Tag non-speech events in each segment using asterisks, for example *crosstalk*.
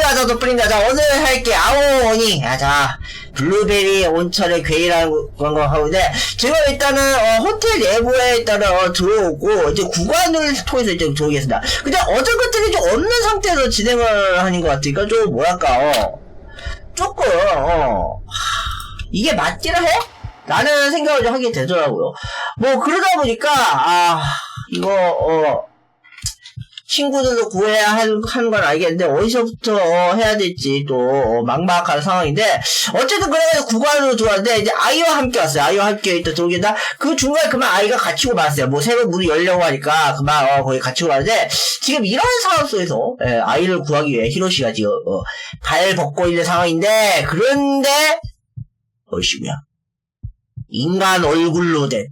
저도 뿌린다. 자, 오늘 할 게 아오니. 아, 자, 블루베리 온천의 괴이라는 거 하는데, 지금 일단은, 어, 호텔 내부에 일단은, 어, 들어오고, 이제 구간을 통해서 이제 들어오겠습니다. 근데 어떤 것들이 좀 없는 상태에서 진행을 하는 것 같으니까, 좀, 뭐랄까, 어, 조금, 어, 하, 이게 맞기를 해? 라는 생각을 좀 하게 되더라고요. 뭐, 그러다 보니까, 아, 이거, 어, 친구들도 구해야 할- 하는 건 알겠는데 어디서부터 어, 해야 될지 또 어, 막막한 상황인데 어쨌든 그래서 구간으로 들어왔는데 이제 아이와 함께 왔어요. 아이와 함께 일단 들어오겠다. 그 중간에 그만 아이가 갇히고 말았어요. 뭐 새로 문이 열려고 하니까 그만 어, 거기 갇히고 말았는데 지금 이런 상황 속에서 예, 아이를 구하기 위해 히로시가 지금 어, 발 벗고 있는 상황인데 그런데 어이씨구야 인간 얼굴로 된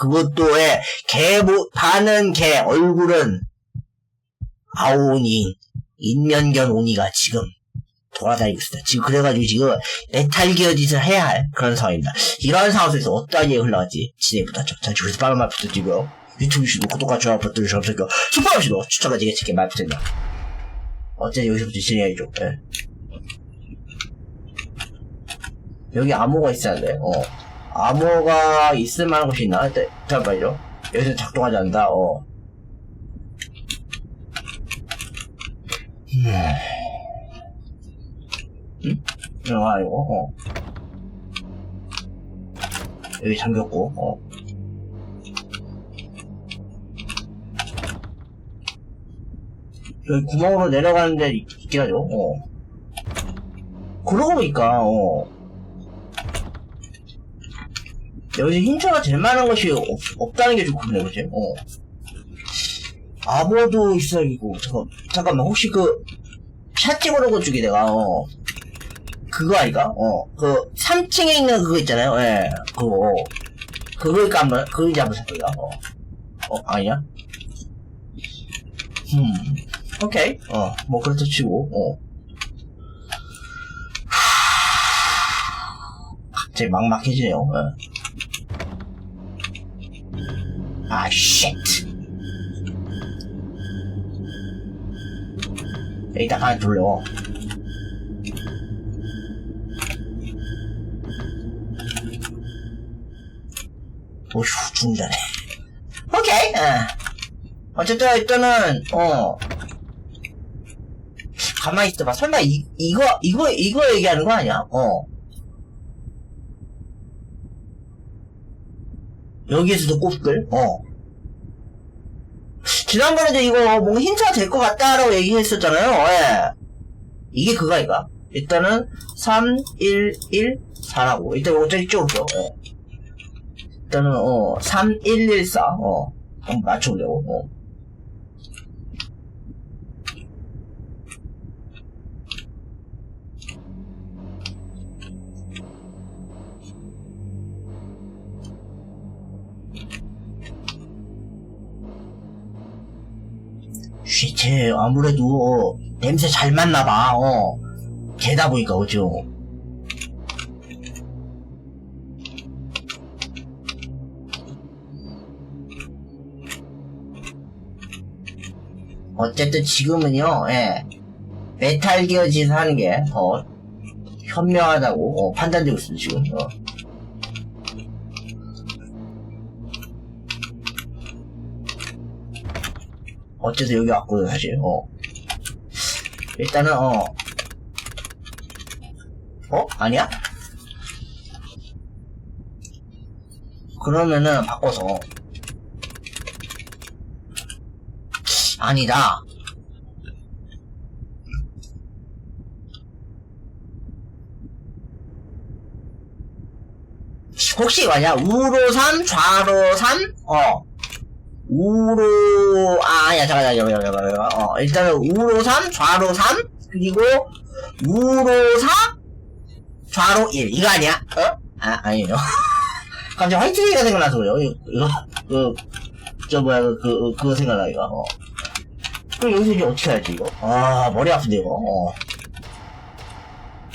그것도 예, 개, 모, 반은 개, 얼굴은 아오니, 인면견 오니가 지금 돌아다니고 있습니다. 지금 그래가지고 지금 메탈 기어 짓을 해야 할 그런 상황입니다. 이런 상황 속에서 어떠한 얘기 흘러갈지 진행부터 죠 자, 주에서 빠른 말 부탁드리고요. 유튜브 시도 구독과 좋아요 버튼을 접속하고 스파로 시도 추천과 지게 치게 말 부탁드립니다. 어째 여기서부터 진행해야죠. 예. 여기 암호가 있어야 돼. 어. 암호가 있을 만한 곳이 있나? 일단, 잠깐만요. 여기서 작동하지 않는다, 어. 음. 응? 이거 아니고, 어. 여기 잠겼고, 어. 여기 구멍으로 내려가는데 있긴 하죠, 어. 그러고 보니까, 어. 여기서 힌트가 될 만한 것이 없, 없다는 게 좀 그러네, 그지? 어. 암호도 있어야겠고, 잠깐, 잠깐만, 혹시 그, 샷 찍어놓은 쪽이 내가, 어, 그거 아닌가? 어, 그, 3층에 있는 그거 있잖아요, 예, 그거. 그거니까 한번, 그거인지 한번 살펴보자, 어. 어, 아니야? 음, 오케이. 어, 뭐, 그렇다 치고, 어. 갑자기 막막해지네요, 예. 아, 쉣. 일단 하나 돌려. 오휴, 죽는다네. 오케이, 어. 어쨌든, 일단은, 어. 가만히 있어봐. 설마, 이, 이거, 이거, 이거 얘기하는 거 아니야? 어. 여기에서도 꼽글? 어. 지난번에도 이거 뭔가 힌트가 될 것 같다라고 얘기했었잖아요. 예. 이게 그거 아이가? 일단은 3, 1, 1, 4라고. 일단 이거 저기 찍을게요. 어. 일단은 어 3, 1, 1, 4. 어. 한번 맞춰보려고. 어. 쉐체 아무래도 어, 냄새 잘 맡나봐 어. 개다 보니까 그죠? 어쨌든 지금은요 예. 메탈 기어 짓 하는 게 더 현명하다고 어, 판단되고 있습니다 지금. 어. 어째서 여기 왔고요, 사실, 어. 일단은, 어. 어? 아니야? 그러면은, 바꿔서. 아니다. 혹시 뭐냐? 우로 3, 좌로 3? 어. 우로 아 아니야 잠깐 잠깐 잠깐 잠깐 잠깐 어 일단은 우로 3 좌로 3 그리고 우로 4 좌로 1 이거 아니야? 어? 아 아니에요. *laughs* 갑자기 화이트데이가 생각나서 그래요. 이거 이거 그저 뭐야 그, 그 그거 생각나 이거. 어. 그럼 여기서 이제 어떻게 해야지 이거? 아 머리 아픈데 이거. 어.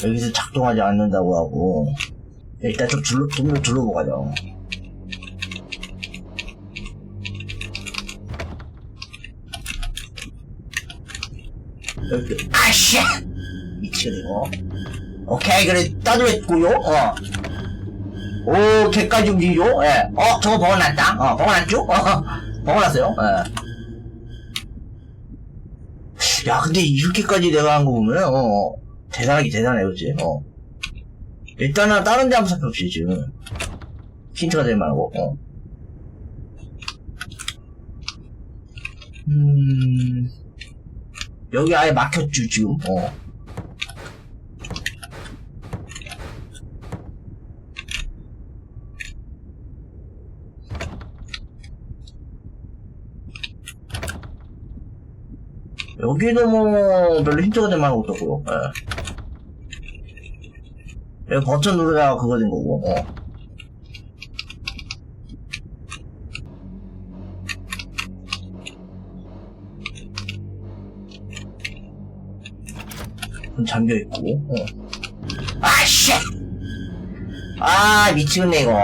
여기서 작동하지 않는다고 하고. 일단 좀 둘러 좀더 둘러보고 가자 아씨! 이거. 오케이, 그래, 따돌렸고요 어. 오, 개까지 움직이죠? 예. 어, 저거 버거났다. 어, 버거났죠? 어, 버거났어요. 예. 야, 근데 이렇게까지 내가 한 거 보면, 어, 대단하게 대단해, 그치? 어. 일단은 다른 데 한번 살펴봅시다, 지금. 힌트가 될 만하고, 어. 음, 여기 아예 막혔죠, 지금, 어. 여기도 뭐, 별로 힌트가 될 만한 것도 없고요, 예. 여기 버튼 누르다가 그거 된 거고, 어. 잠겨있고, 어. 아씨! 아, 미치겠네, 이거.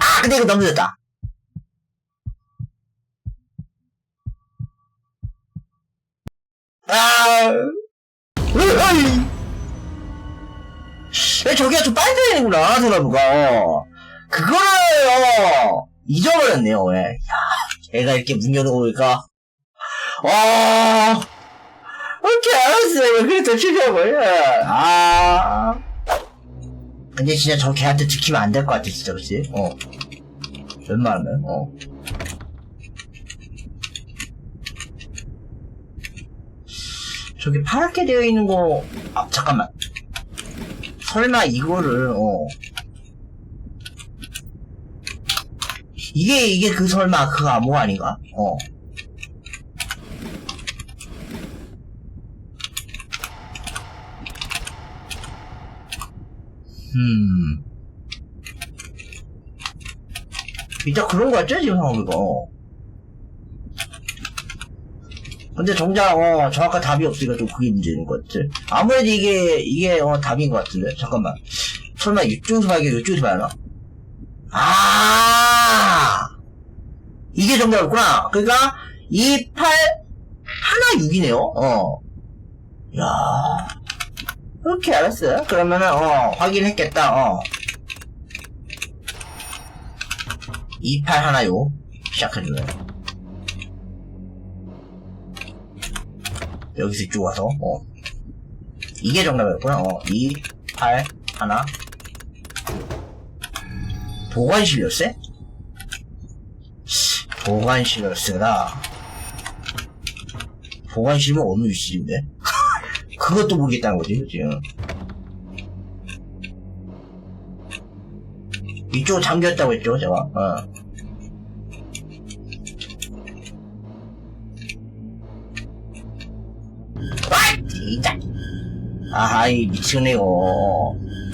아, 근데 이거 너무 늦었다. 아, 으이. 야, 저기가 좀 빨리 되는구나, 드라브가. 어. 그거를, 어, 잊어버렸네요, 왜. 야, 애가 이렇게 문 열어놓고 보니까. 와, 오케이, 알았어요. 그래도 죽여버려. 아. 근데 진짜 저 걔한테 지키면 안 될 것 같아, 진짜, 그치? 어. 웬만하면, 어. 저기 파랗게 되어 있는 거, 아, 잠깐만. 설마 이거를, 어. 이게, 이게 그 설마 그 암호 아닌가? 어. 음. 일단 그런 거 같죠, 지금 상황이가. 어. 근데 정작 어 정확한 답이 없으니까 좀 그게 문제인 것 같아. 아무래도 이게 이게 어 답인 것 같은데 잠깐만. 설마 봐야 이쪽에서 봐야 하나? 아 이게 정답이었구나. 그러니까 28 하나 6이네요. 어. 야. 오케이 알았어. 그러면은 어 확인했겠다. 어. 28 하나요. 시작해주네. 여기서 이쪽 와서 어 이게 정답이었구나 어 2, 8, 하나 보관실 열쇠? 보관실 열쇠다 보관실은 어느 위치인데? 그것도 모르겠다는 거지 지금 이쪽 잠겼다고 했죠 제가 어. 진짜. 아이, 미치겠네요.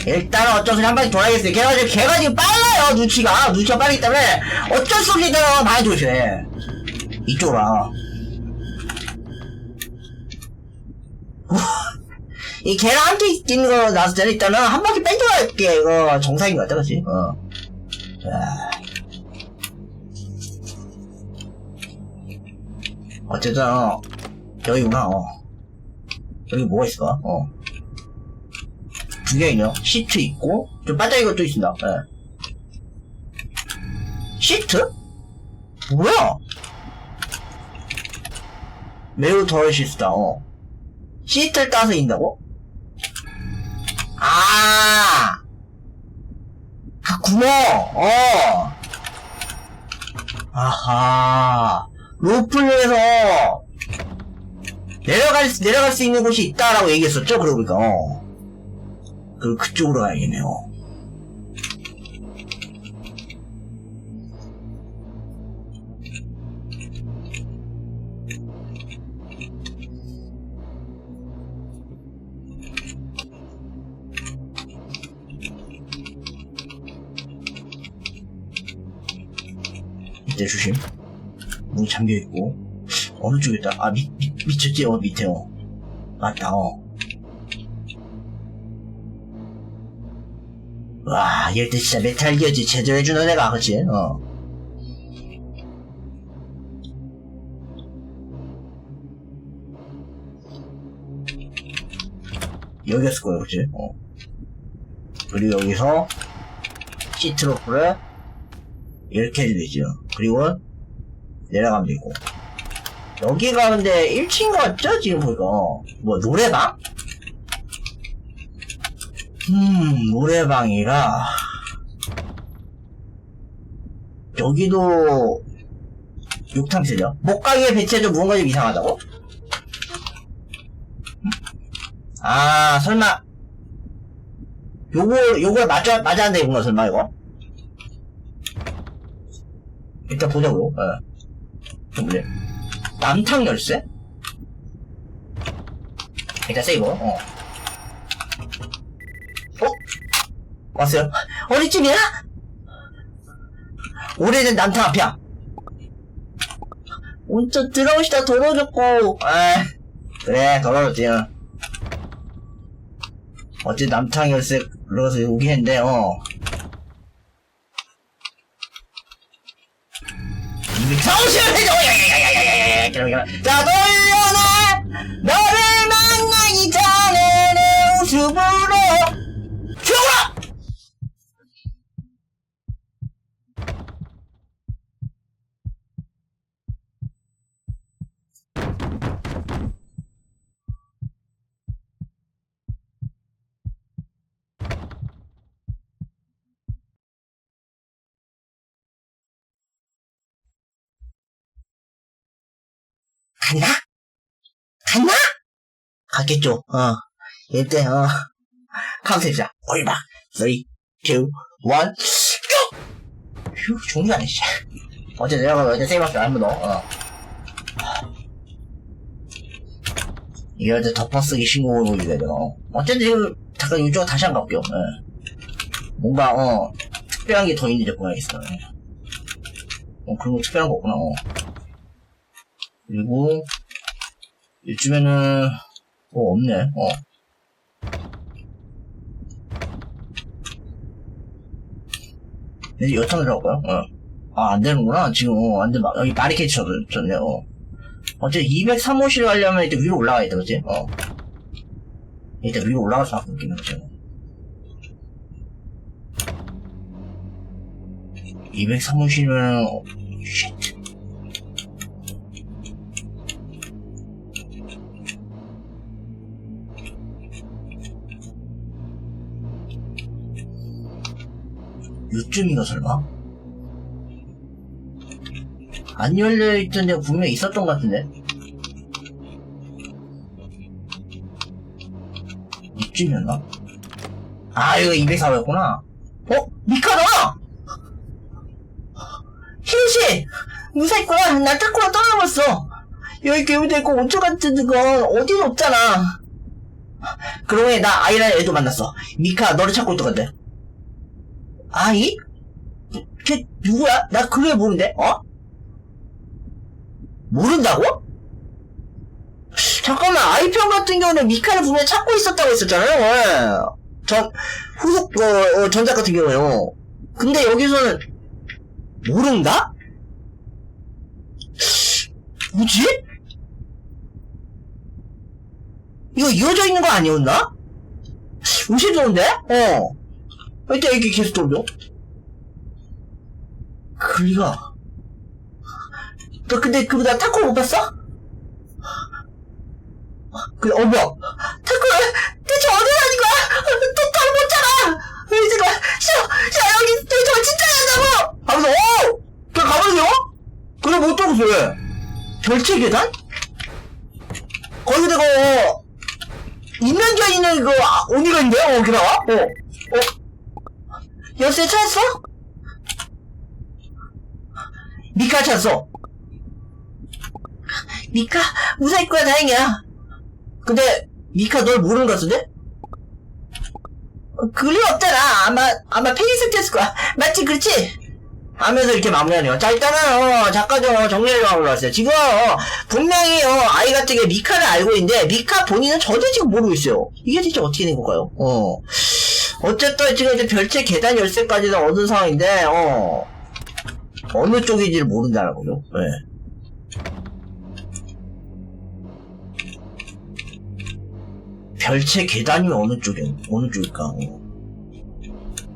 일단 어쩔 수 없이 한 바퀴 돌아야겠어요. 걔가 지금, 걔가 지금 빨라요, 눈치가. 눈치가 빠르기 때문에 어쩔 수 없이 일단 많이 조심해 이쪽으로 와. 이 걔랑 함께 있는 거 나왔을 때는 일단은 한 바퀴 빼줘야게 이거 정상인 것 같아, 그치? 어. 자. 어쨌든, 어, 여기구나, 어. 여기 뭐가 있을까? 어. 두 개 있네요. 시트 있고, 좀 반짝이 것도 있습니다. 예. 시트? 뭐야? 매우 덜 실수다, 어. 시트를 따서 인다고? 아! 그 구멍! 어! 아하. 로프에서 내려갈, 수- 내려갈 수 있는 곳이 있다라고 얘기했었죠? 그러고 보니까, 어. 그, 그쪽으로 가야겠네요. 밑에 조심. 문이 잠겨있고. 어느 쪽에 있다? 아, 밑, 밑, 밑에, 어, 밑에, 어. 맞다, 어. 와, 이럴 때 진짜 메탈 기어지 제대로 해주는 애가, 그치? 어. 여기였을 거예요, 그치? 어. 그리고 여기서 시트로프를 이렇게 해주겠죠. 그리고 내려가면 되고. 여기가 근데 1층 같죠? 지금 보니까. 뭐, 노래방? 음, 노래방이라. 여기도 욕탕스죠. 목가게 배치해도 무언가 좀 이상하다고? 아, 설마. 요거, 요거 맞아, 맞아야 되구나, 설마, 이거? 일단 보자고요, 예. 좀 그래. 남탕 열쇠? 일단 세이브, 어. 어? 왔어요? *laughs* 어디쯤이야? 오래된 남탕 앞이야. 온천 들어오시다 더러워졌고, 아 그래, 더러워졌지, 어. 어째 남탕 열쇠 눌러서 오긴 했는데, 어. 정신을 해줘! 자, 돌려놔! 너를 만나기 전에 내 우습으로 갔나? 갔나? 갔겠죠, 어. 이때, 어. 카운트입니다. 올바. 3, 2, 1, GO! 휴, 종류 아니지 어제 내려가서 어제 세이브할게, 한번 더, 어. 이럴 때 덮어쓰기 신고를 보여줘야 돼요. 어. 어쨌든 지금, 잠깐 이쪽으로 다시 한번 가볼게요, 예. 뭔가, 어, 특별한 게 더 있는지 보야겠어. 예. 어, 그런 거 특별한 거 없구나, 어. 그리고 요즘에는 어 없네 어 이제 여탕을 들어갈까요? 어. 아 안 되는구나 지금 어, 안돼 여기 바리케이트 쳤네 어 어째 203호실 가려면 일단 위로 올라가야 돼 그치? 어 일단 위로 올라갈 수밖에 없겠네 그치? 203호실은 어, 쉣 요쯤인가 설마? 안 열려있던 데가 분명히 있었던 것 같은데 이쯤이었나? 아 이거 204호였구나 어? 미카다! 희우씨! 무사히 거야 나 탁구로 떠나버렸어 여기 괴물도 있고 온초 같은 건 어디도 없잖아 그러고 나 아이라는 애도 만났어 미카 너를 찾고 있던 건데 아이? 걔 누구야? 나 그게 모르는데? 어? 모른다고? 잠깐만 아이편 같은 경우는 미카를 분명히 찾고 있었다고 했었잖아요 어. 전 후속 어, 어, 전작 같은 경우에요 근데 여기서는 모른다? 뭐지? 이거 이어져 있는 거 아니었나? 의심스러운데? 어 일단 이게 계속 돌려. 그리가. 너 근데 그보다 타코 못 봤어? 그, 어, 뭐야. 타코, 대체 어디 가는 거야? 또 닮았잖아! 이 제가, 싫어! 야, 여기, 저 진짜 한다고! 하면서, 어! 그냥 가버리세요? 그래, 못 들었어, 왜? 별채 계단? 거기다가, 어, 인면좌 있는 그, 아, 오니가 있는데? 어, 게다가? 어, 어. 열쇠 찾았어? 미카 찾았어. 미카 무사할 거야 다행이야. 근데 미카 널 모르는 것 같은데? 어, 그리 없잖아. 아마 아마 페이스 됐을 거야. 맞지 그렇지? 하면서 이렇게 마무리하네요. 자 일단은 어, 잠깐 좀 정리를 하고 왔어요. 지금 어, 분명히 어, 아이 같은 게 미카를 알고 있는데 미카 본인은 전혀 지금 모르고 있어요. 이게 진짜 어떻게 된 걸까요? 어. 어쨌든 지금 이제 별채 계단 열쇠까지는 얻은 상황인데 어 어느 쪽인지 를 모른다는 거죠. 네. 별채 계단이 어느 쪽에, 어느 쪽일까? 어.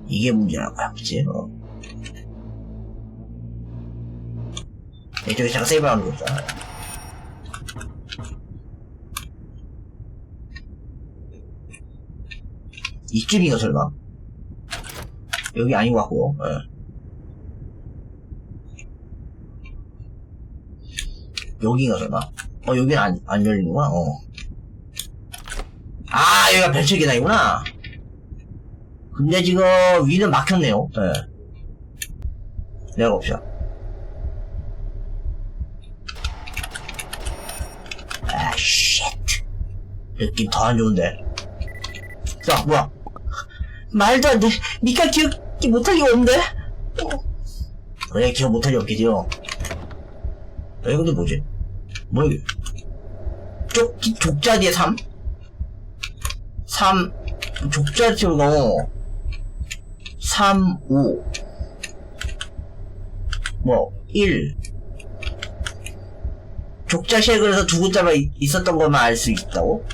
이게 문제나 봐요, 그치? 어. 이쪽에 잠깐 세이브하는 거잖아. 이쯤인가, 설마? 여기 아닌 것 같고, 예. 여기가 설마? 어, 여긴 안, 안 열리는구나, 어. 아, 여기가 별채 계단이구나. 근데 지금 위는 막혔네요. 예. 내가 봅시다. 아, 쉣. 느낌 더 안 좋은데. 자, 뭐야. 말도 안 돼. 니가 기억이 못할 리가 없는데? 어. 그래, 기억 못할 리 없겠지요. 여기 근데 뭐지? 뭐, 이게? 쪽, 족자 뒤에 3? 3, 족자 치고 3, 5. 뭐, 1. 족자시에 그래서 두 글자가 이- 있었던 것만 알 수 있다고?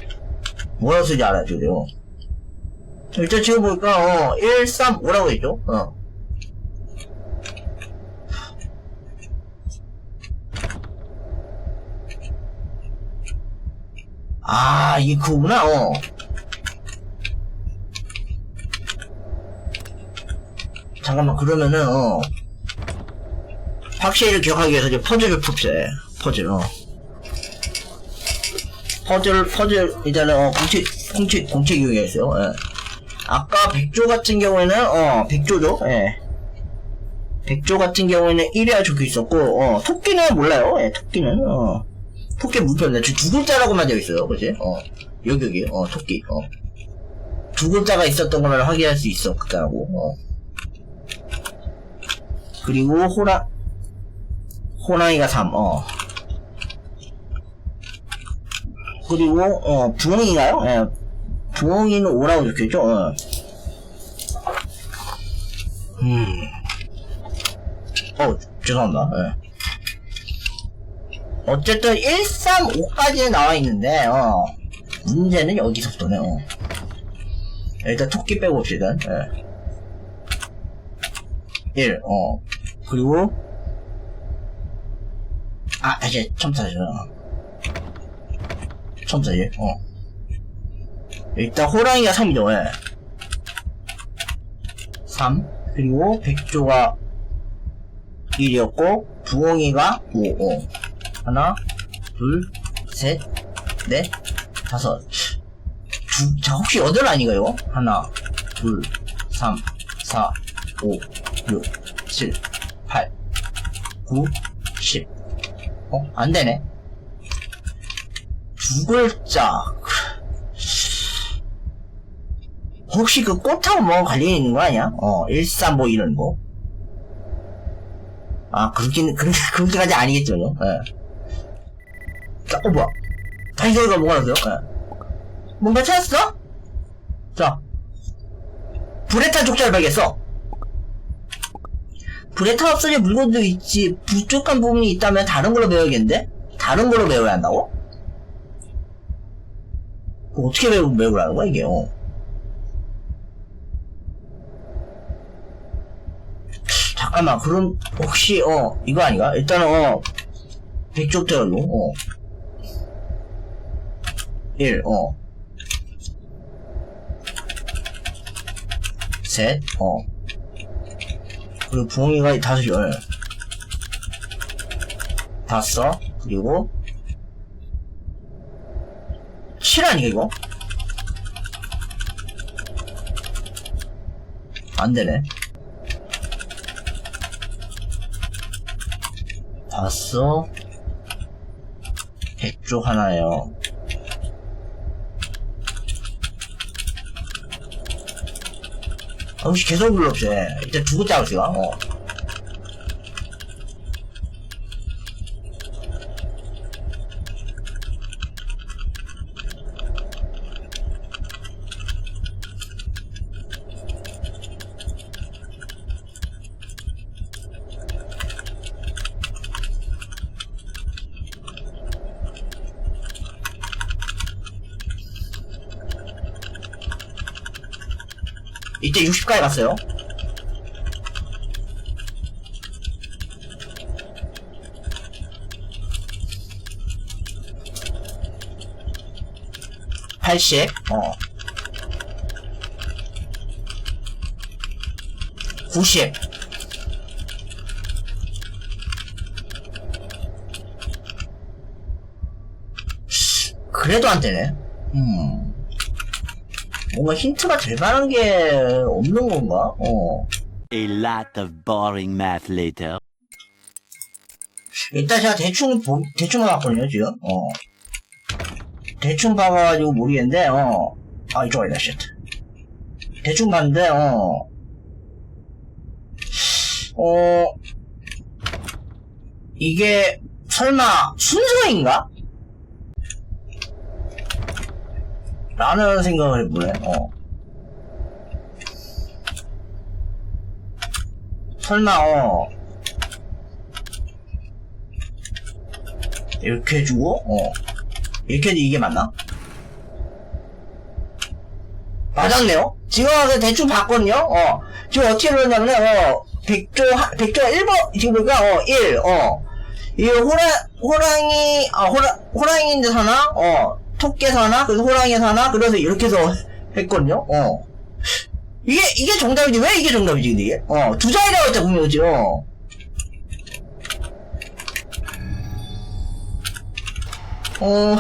뭐라고 쓰지 알아줘야 돼요. 일단 지금 보니까, 어, 1, 3, 5라고 했죠? 어. 아, 이게 그거구나, 어. 잠깐만, 그러면은, 어. 확실히 기억하기 위해서 이제 퍼즐을 풉시다. 예. 퍼즐, 어. 퍼즐, 퍼즐, 일단은, 어, 공책, 공책, 공책 이용했어요. 예. 아까 백조 같은 경우에는, 어, 백조죠, 예. 백조 같은 경우에는 1이라 적혀 있었고, 어, 토끼는 몰라요, 예, 토끼는, 어. 토끼 물편네. 두 글자라고만 되어 있어요, 그지? 어, 여기, 여기, 어, 토끼, 어. 두 글자가 있었던 걸 확인할 수 있었다고, 어. 그리고 호랑, 호랑이가 3, 어. 그리고, 어, 부엉이가요? 예. 부엉이는 5라고 적혀있죠? 어. 음. 어, 죄송합니다. 예. 어쨌든 1, 3, 5까지는 나와 있는데, 어. 문제는 여기서부터네, 어. 일단 토끼 빼고 봅시다. 예. 1, 어. 그리고, 아, 이제 첨사죠. 첨사지, 어. 일단 호랑이가 3이죠, 예. 3. 그리고 백조가 1이었고, 부엉이가 5, 어. 하나, 둘, 셋, 넷, 다섯. 두, 자, 혹시 여덟 아닌가요? 하나, 둘, 삼, 사, 오, 육, 칠, 팔, 구, 십. 어? 안 되네. 두 글자. 혹시 그 꽃하고 뭐 관련이 있는 거 아니야? 어, 13, 뭐 이런 거. 아, 그렇긴, 그렇게, *laughs* 그렇게까지 아니겠죠, 예. 자, 어, 뭐야. 다시 저기가 뭐가 나세요? 예. 뭔가 찾았어? 자. 불에 탄 족자를 발견했어. 불에 탄 없어진 물건도 있지, 부족한 부분이 있다면 다른 걸로 배워야겠는데? 다른 걸로 배워야 한다고? 어떻게 배우, 배우라는 거야, 이게, 어. 잠깐만, 그럼, 혹시, 어, 이거 아닌가? 일단은, 어, 백쪽 대열로, 어. 1, 어. 셋, 어. 그리고 부엉이가 다섯, 열. 다섯, 그리고, 7 아니가, 이거? 안 되네. 다섯, 백쪽 하나요. 아, 혹시 계속 불러보세요. 일단 두 글자 하세요. 어. 이제 60까지 갔어요. 팔십, 어. 구십. 그래도 안 되네. 음. 뭔가 힌트가 될 만한 게 없는 건가? 어. A lot of boring math later. 일단 제가 대충 보, 대충 봐봤거든요, 지금. 어. 대충 봐봐가지고 모르겠는데, 어. 아, 이쪽 아니다, 쉣. 대충 봤는데, 어. 어. 이게, 설마, 순서인가? 라는 생각을 해보네, 어. 설마, 어. 이렇게 해주고, 어. 이렇게 해도 이게 맞나? 맞았네요? 지금 그 대충 봤거든요? 어. 지금 어떻게 그러냐면은, 어, 백조, 하- 백조 1번, 지금 보니까, 어, 1, 어. 이 호라, 호랑이, 아, 호라, 호랑이인데 사나? 어. 토끼 사나? 그래서 호랑이 사나? 그래서 이렇게 해서 했거든요? 어. 이게, 이게 정답이지. 왜 이게 정답이지, 근데 이게? 어. 두 자리라고 했다, 분명히, 어. 어,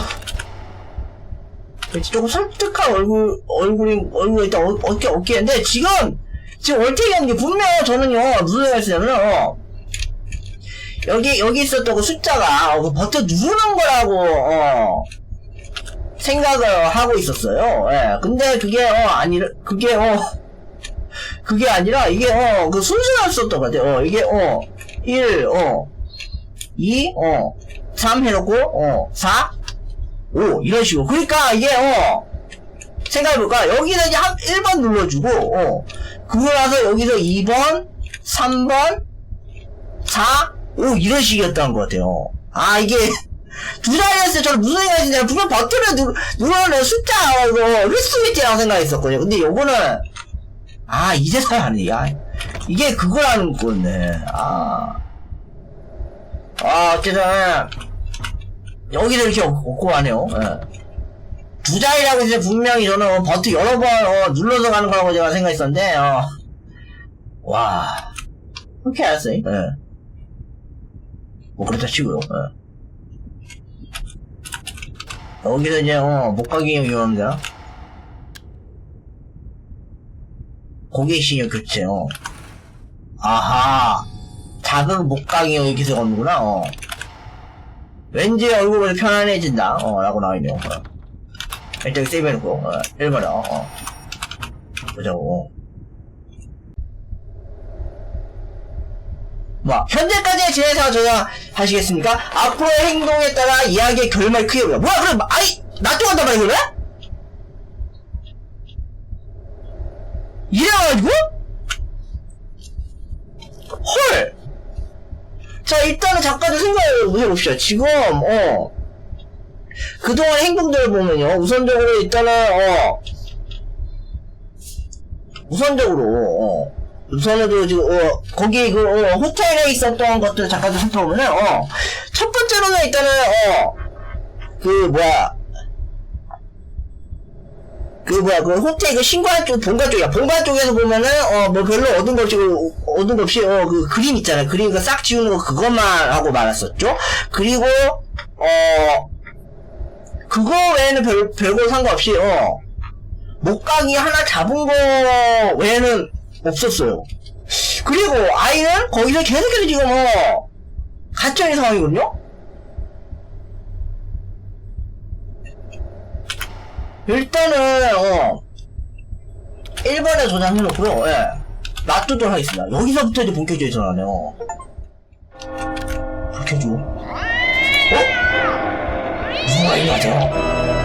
왠지 조금 설득한 얼굴, 얼굴이, 얼굴이 어, 어깨, 어깨인데, 지금, 지금 얼태기 하는 게 분명 저는요, 무슨 생각을 했냐면, 어, 여기, 여기 있었던 그 숫자가, 어, 그 버튼 누르는 거라고, 어, 생각을 하고 있었어요. 예. 근데 그게, 어, 아니, 그게, 어, 그게 아니라, 이게, 어, 그 순수였었던 것 같아요. 어, 이게, 어, 1, 어, 2, 어, 3 해놓고, 어, 4, 5, 이런 식으로. 그러니까 이게, 어, 생각해볼까? 여기서 이제 한, 1번 눌러주고, 어, 그거 나서 여기서 2번, 3번, 4, 5, 이런 식이었던 것 같아요. 아, 이게, 두 자리였을 때 저는 무슨 생각이냐면, 분명 버튼을 누, 눌러는 숫자, 이거, 횟수겠지라고 생각했었거든요. 근데 요거는, 아, 이제서야 하네, 야. 이게 그거라는 거네. 아. 아, 어쨌든, 여기서 이렇게 얻고 가네요. 예. 두 자리라고 이제 분명히 저는 버튼 여러 번 어, 눌러서 가는 거라고 제가 생각했었는데, 어. 와. 그렇게 알았어요. 예. 뭐, 그렇다 치고요. 예. 여기서 이제, 어, 못 가기 위험합니다. 고객 신용 교체, 어. 아하. 작은 목각이 여기서 오는구나, 어. 왠지 얼굴이 편안해진다, 어, 라고 나와있네요, 어. 일단 세이브해놓고, 어, 1번에, 어, 어. 보자고. 뭐, 현재까지의 진행사 저희가 하시겠습니까? 앞으로의 행동에 따라 이야기의 결말이 크게 보여. 뭐야, 그럼, 아이, 놔둬간단 말이야, 그래? 이래가지고? 헐! 자, 일단은 좀 생각을 해봅시다. 지금, 어, 그동안 행동들을 보면요, 우선적으로 일단은, 어, 우선적으로, 어, 우선적으로 지금, 어, 거기 그, 어, 호텔에 있었던 것들 잠깐 좀 살펴보면은, 어, 첫 번째로는 일단은, 어, 그, 뭐야, 그 뭐야 그 호텔 그 신관 쪽 본관 쪽이야. 본관 쪽에서 보면은 어 뭐 별로 얻은 거 없이 그, 얻은 거 없이 어 그 그림 있잖아요. 그림 그 싹 지우는 거 그것만 하고 말았었죠. 그리고 어 그거 외에는 별 별거 상관없이 어 목각이 하나 잡은 거 외에는 없었어요. 그리고 아이는 거기서 계속해서 지금 어 갇혀있는 상황이거든요? 일단은 어 1번에 저장해놓고요. 예. 놔두도록 하겠습니다. 여기서부터 이제 본격적으로 전화네요. 그렇게 해줘 어? 누가 이거 하죠?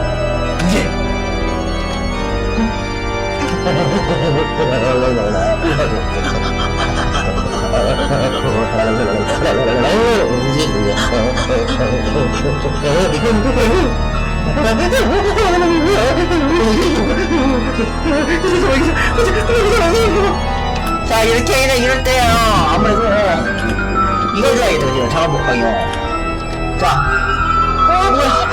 자 이렇게 이래 이럴 때요. 아무래도 이거 줘야겠다 그죠 잠깐만 요. 자. 어 뭐야? 이